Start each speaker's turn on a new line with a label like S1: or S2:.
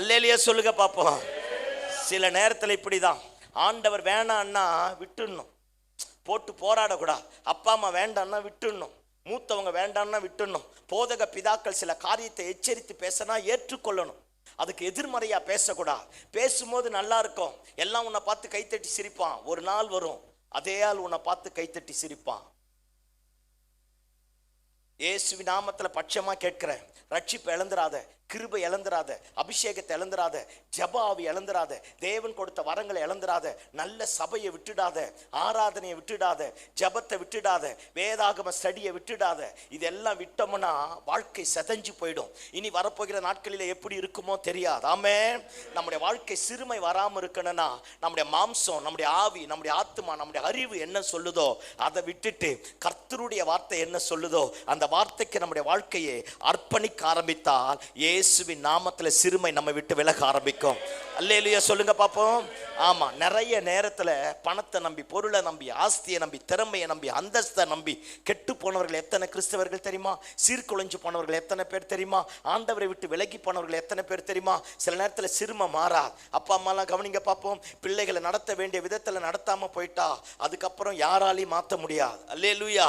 S1: Hallelujah சொல்லுங்க பார்ப்போம். சில நேரத்தில் இப்படி தான் ஆண்டவர் வேணான்னா விட்டுடணும். போட்டு போராடக்கூடாது அப்பா அம்மா வேண்டான்னா விட்டுடணும். மூத்தவங்க வேண்டான்னா விட்டுடணும். போதக பிதாக்கள் சில காரியத்தை எச்சரித்து பேசினா ஏற்றுக்கொள்ளணும். அதுக்கு எதிர்மறையாக பேசக்கூடாது பேசும்போது நல்லா இருக்கும். எல்லாம் உன்னை பார்த்து கைத்தட்டி சிரிப்பான். ஒரு நாள் வரும். அதே ஆள் உன்னை பார்த்து கைத்தட்டி சிரிப்பான். இயேசுவி நாமத்தில் பட்சமாக கேட்குறேன். ரட்சிப்பு இழந்துராத கிருபை இழந்துராத அபிஷேகத்தை இழந்துராத ஜபாவை ஆவி இழந்துராத தேவன் கொடுத்த வரங்களை இழந்துராத நல்ல சபையை விட்டுடாத ஆராதனையை விட்டுடாத ஜபத்தை விட்டுடாத வேதாகம ஸ்டடியை விட்டுடாத இதெல்லாம் விட்டோம்னா வாழ்க்கை செதஞ்சு போயிடும். இனி வரப்போகிற நாட்களில் எப்படி இருக்குமோ தெரியாது. ஆமே நம்முடைய வாழ்க்கை சிறுமை வராமல் இருக்கணும்னா நம்முடைய மாம்சம் நம்முடைய ஆவி நம்முடைய ஆத்மா நம்முடைய அறிவு என்ன சொல்லுதோ அதை விட்டுட்டு கர்த்தருடைய வார்த்தை என்ன சொல்லுதோ அந்த வார்த்தைக்கு நம்முடைய வாழ்க்கையை அர்ப்பணிக்க ஆரம்பித்தால் இயேசுவின் நாமத்தில் சிறுமை நம்ம விட்டு விலக ஆரம்பிக்கும். அல்லேலுயா சொல்லுங்க பார்ப்போம் ஆமா நிறைய நேரத்தில் பணத்தை நம்பி பொருளை நம்பி ஆஸ்தியை நம்பி திறமையை நம்பி அந்தஸ்தை நம்பி கெட்டு போனவர்கள் எத்தனை கிறிஸ்தவர்கள் தெரியுமா? சீர்குலைஞ்சு போனவர்கள் எத்தனை பேர் தெரியுமா? ஆண்டவரை விட்டு விலகி போனவர்கள் எத்தனை பேர் தெரியுமா? சில நேரத்தில் சிறுமை மாறா. அப்பா அம்மாலாம் கவனிங்க பார்ப்போம் பிள்ளைகளை நடத்த வேண்டிய விதத்தில் நடத்தாம போயிட்டா. அதுக்கப்புறம் யாராலையும் மாற்ற முடியாது. அல்லே லூயா